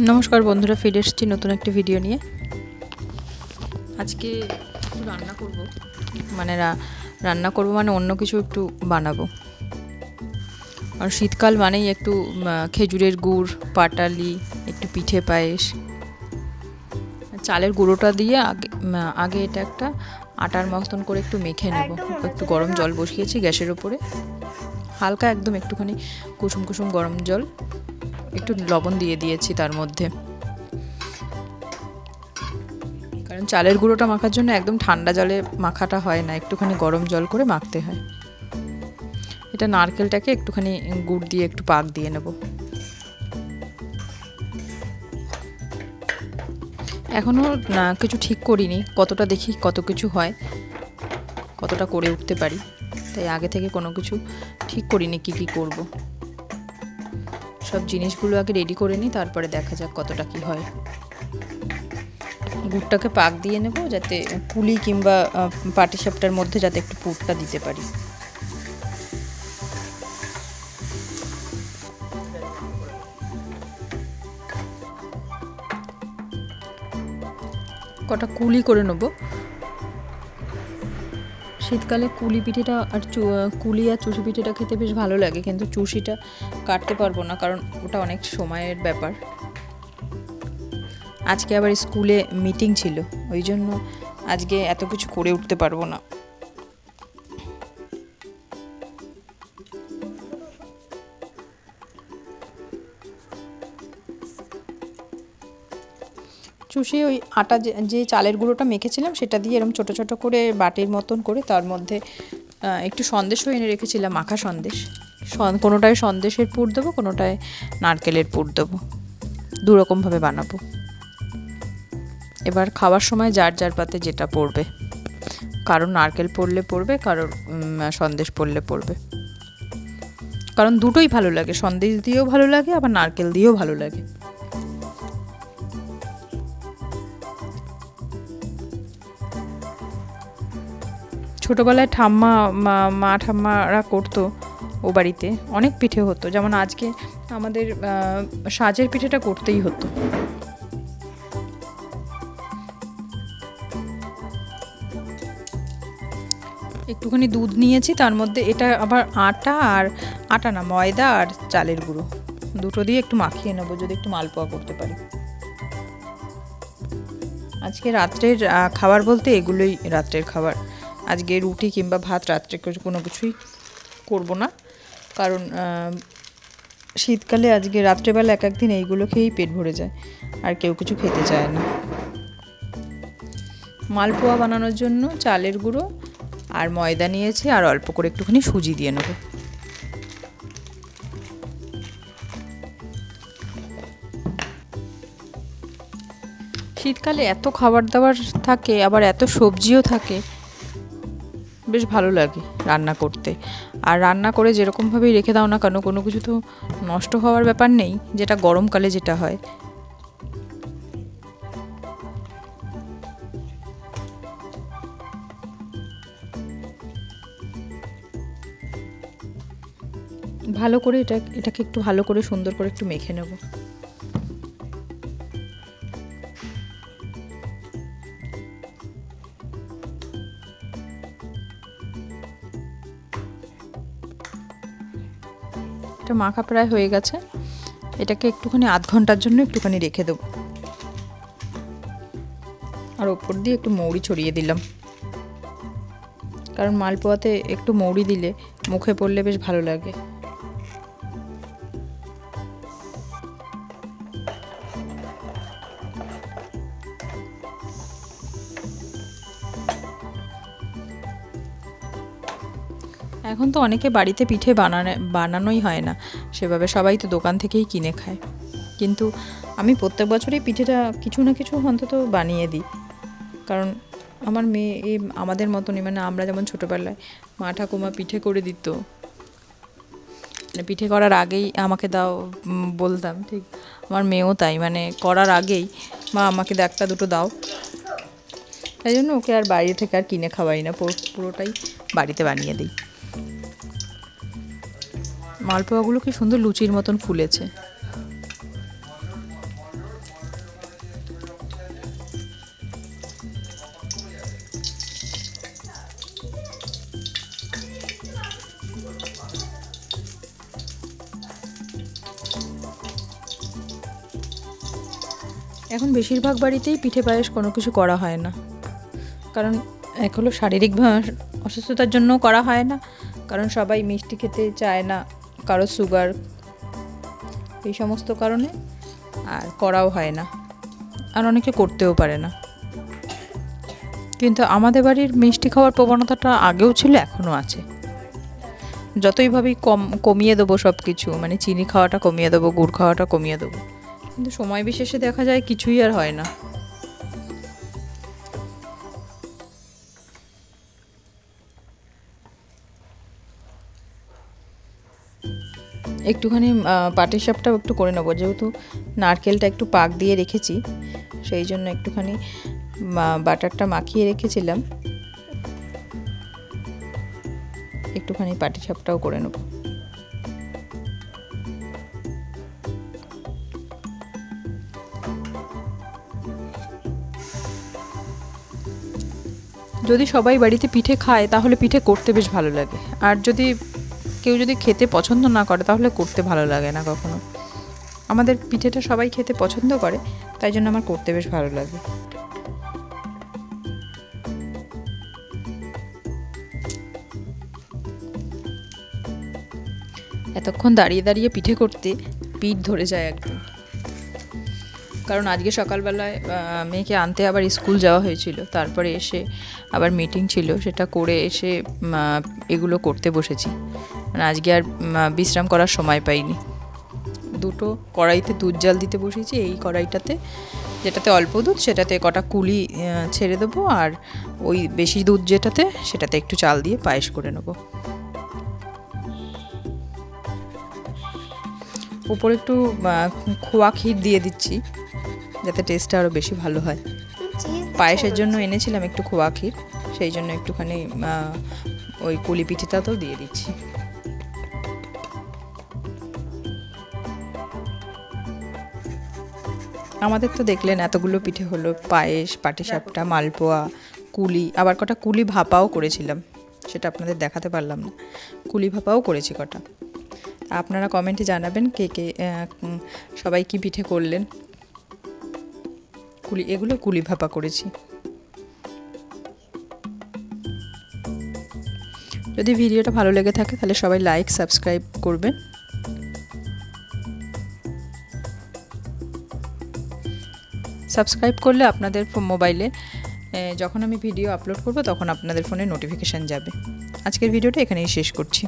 নমস্কার বন্ধুরা ফিরে এসেছি নতুন একটি ভিডিও নিয়ে। আজকে একটু রান্না করব। মানে রান্না করব মানে অন্য কিছু একটু বানাবো। আর শীতকাল মানেই একটু খেজুরের গুড় পাটালি একটু পিঠে পায়েস। চালের গুঁড়োটা দিয়ে আগে আগে এটা একটা আটার মতন করে একটু মেখে নেব। একটু গরম জল বসিয়েছি গ্যাসের ওপরে। হালকা একদম একটুখানি কুসুম কুসুম গরম জল। একটু লবণ দিয়ে দিয়েছি তার মধ্যে। কারণ চালের গুঁড়োটা মাখার জন্য একদম ঠান্ডা জলে মাখাটা হয় না, একটুখানি গরম জল করে মাখতে হয়। এটা নারকেলটাকে একটুখানি গুড় দিয়ে একটু পাক দিয়ে নেব। এখনও কিছু ঠিক করিনি, কতটা দেখি কত কিছু হয়, কতটা করে উঠতে পারি। তাই আগে থেকে কোনো কিছু ঠিক করিনি কি কি করব। সব জিনিসগুলো আগে রেডি করে নিই, তারপরে দেখা যাক কতটা কি হয়। গুড়টাকে পাক দিয়ে নেব যাতে পুলি কিংবা পাটিসাপটার মধ্যে যাতে একটু পুরটা দিতে পারি। কটা কুলি করে নেব। শীতকালে কুলি পিঠেটা আর কুলি আর চুষি পিঠেটা খেতে বেশ ভালো লাগে, কিন্তু চুষিটা কাটতে পারব না, কারণ ওটা অনেক সময়ের ব্যাপার। আজকে আবার স্কুলে মিটিং ছিল, ওই জন্য আজকে এত কিছু করে উঠতে পারব না। চুষি ওই আটা যে চালের গুঁড়োটা মেখেছিলাম, সেটা দিয়ে এরকম ছোটো ছোটো করে বাটির মতন করে তার মধ্যে একটু সন্দেশও এনে রেখেছিলাম, মাখা সন্দেশ। সন- কোনোটায় সন্দেশের পুর দেবো, কোনোটায় নারকেলের পুর দেবো। দু রকমভাবে বানাবো। এবার খাওয়ার সময় যার যার পাতে যেটা পড়বে। কারোর নারকেল পড়লে পড়বে কারোর সন্দেশ পড়লে পড়বে। কারণ দুটোই ভালো লাগে, সন্দেশ দিয়েও ভালো লাগে, আবার নারকেল দিয়েও ভালো লাগে। ছোটোবেলায় ঠাম্মা, মা ঠাম্মারা করতো ও বাড়িতে। অনেক পিঠে হতো। যেমন আজকে আমাদের সাজের পিঠেটা করতেই হতো। একটুখানি দুধ নিয়েছি, তার মধ্যে এটা আবার আটা আর, আটা না, ময়দা আর চালের গুঁড়ো। দুটো দিয়ে একটু মাখিয়ে নেব, যদি একটু মালপোয়া করতে পারি। আজকে রাত্রের খাবার বলতে এগুলোই রাত্রের খাবার। আজকে রুটি কিংবা ভাত রাত্রে কোনো কিছুই করব না। কারণ শীতকালে আজকে রাত্রেবেলা এক একদিন এইগুলো খেয়েই পেট ভরে যায়। আর কেউ কিছু খেতে চায় না। মালপোয়া বানানোর জন্য চালের গুঁড়ো আর ময়দা নিয়েছি আর অল্প করে একটুখানি সুজি দিয়ে নেব। শীতকালে এত খাবার দাবার থাকে, আবার এত সবজিও থাকে বেশ ভালো লাগে রান্না করতে। আর রান্না করে যেরকমভাবেই রেখে দাও না কেন, কোনো কিছু তো নষ্ট হওয়ার ব্যাপার নেই, যেটা গরমকালে যেটা হয়। ভালো করে এটা, এটাকে একটু ভালো করে সুন্দর করে একটু মেখে নেব। এটা মাখা প্রায় হয়ে গেছে। এটাকে একটুখানি আধ ঘণ্টার জন্য একটুখানি রেখে দেবো। আর ওপর দিয়ে একটু মৌরি ছড়িয়ে দিলাম। কারণ মালপোয়াতে একটু মৌরি দিলে মুখে পড়লে বেশ ভালো লাগে। এখন তো অনেকে বাড়িতে পিঠে বানানো, বানানোই হয় না। সেভাবে সবাই তো দোকান থেকেই কিনে খায়। কিন্তু আমি প্রত্যেক বছরই পিঠেটা কিছু না কিছু অন্তত বানিয়ে দিই। কারণ আমার মেয়ে আমাদের মতনই মানে আমরা যেমন ছোটোবেলায় মা ঠাকুমা পিঠে করে দিত। মানে পিঠে করার আগেই আমাকে দাও বলতাম, ঠিক? আমার মেয়েও তাই মানে করার আগেই মা আমাকে একটা দুটো দাও। তাই জন্য ওকে আর বাইরে থেকে আর কিনে খাওয়াই না, পুরো- পুরোটাই বাড়িতে বানিয়ে দিই। মালপোয়াগুলো কি সুন্দর লুচির মতন ফুলেছে। এখন বেশিরভাগ বাড়িতেই পিঠে পায়েস কোনো কিছু করা হয় না। কারণ এক হলো শারীরিক অসুস্থতার জন্য করা হয় না, কারণ সবাই মিষ্টি খেতে চায় না। কারও সুগার এই সমস্ত কারণে আর করাও হয় না। আর অনেকে করতেও পারে না। কিন্তু আমাদের বাড়ির মিষ্টি খাওয়ার প্রবণতাটা আগেও ছিল, এখনও আছে। যতইভাবেই কম, কমিয়ে দেবো সব কিছু মানে চিনি খাওয়াটা কমিয়ে দেবো, গুড় খাওয়াটা কমিয়ে দেবো, কিন্তু সময় বিশেষে দেখা যায় কিছুই আর হয় না। একটুখানি পাটি সাপটাও একটু করে নেব। যেহেতু নারকেলটা একটু পাক দিয়ে রেখেছি, সেই জন্য একটুখানি বাটারটা মাখিয়ে রেখেছিলাম। একটুখানি পাটি সাপটাও করে নেব। যদি সবাই বাড়িতে পিঠে খায়, তাহলে পিঠে করতে বেশ ভালো লাগে। আর যদি কেউ যদি খেতে পছন্দ না করে, তাহলে করতে ভালো লাগে না কখনো। আমাদের পিঠেটা সবাই খেতে পছন্দ করে, তাই জন্য আমার করতে বেশ ভালো লাগে। এতক্ষণ দাঁড়িয়ে দাঁড়িয়ে পিঠে করতে পিঠ ধরে যায় একদম। কারণ আজকে সকালবেলায় মেয়েকে আনতে আবার স্কুল যাওয়া হয়েছিল, তারপরে এসে আবার মিটিং ছিল, সেটা করে এসে এগুলো করতে বসেছি। মানে আজকে আর বিশ্রাম করার সময় পাইনি। দুটো কড়াইতে দুধ জাল দিতে বসেছি, এই কড়াইটাতে যেটাতে অল্প দুধ, সেটাতে কটা কুলি ছেড়ে দেবো আর ওই বেশি দুধ যেটাতে, সেটাতে একটু চাল দিয়ে পায়েস করে নেব। উপরে একটু খোয়া ক্ষীর দিয়ে দিচ্ছি, যাতে টেস্টটা আরও বেশি ভালো হয়। পায়েসের জন্য এনেছিলাম একটু খোয়া ক্ষীর, সেই জন্য একটুখানি ওই কুলি পিঠেটাতেও দিয়ে দিচ্ছি। আমাদের তো দেখলেন এতগুলো পিঠে হলো, পায়েস, পাটিসাপটা, মালপোয়া, কুলি, আবার কটা কুলি ভাপাও করেছিলাম, সেটা আপনাদের দেখাতে পারলাম না। কুলি ভাপাও করেছি কটা। আপনারা কমেন্টে জানাবেন কে কে সবাই কি পিঠে করলেন। কুলি, এগুলো কুলি ভাপা করেছি। যদি ভিডিওটা ভালো লেগে থাকে তাহলে সবাই লাইক সাবস্ক্রাইব করবেন। সাবস্ক্রাইব করলে আপনাদের মোবাইলে যখন আমি ভিডিও আপলোড করব, তখন আপনাদের ফোনে নোটিফিকেশান যাবে। আজকের ভিডিওটা এখানেই শেষ করছি।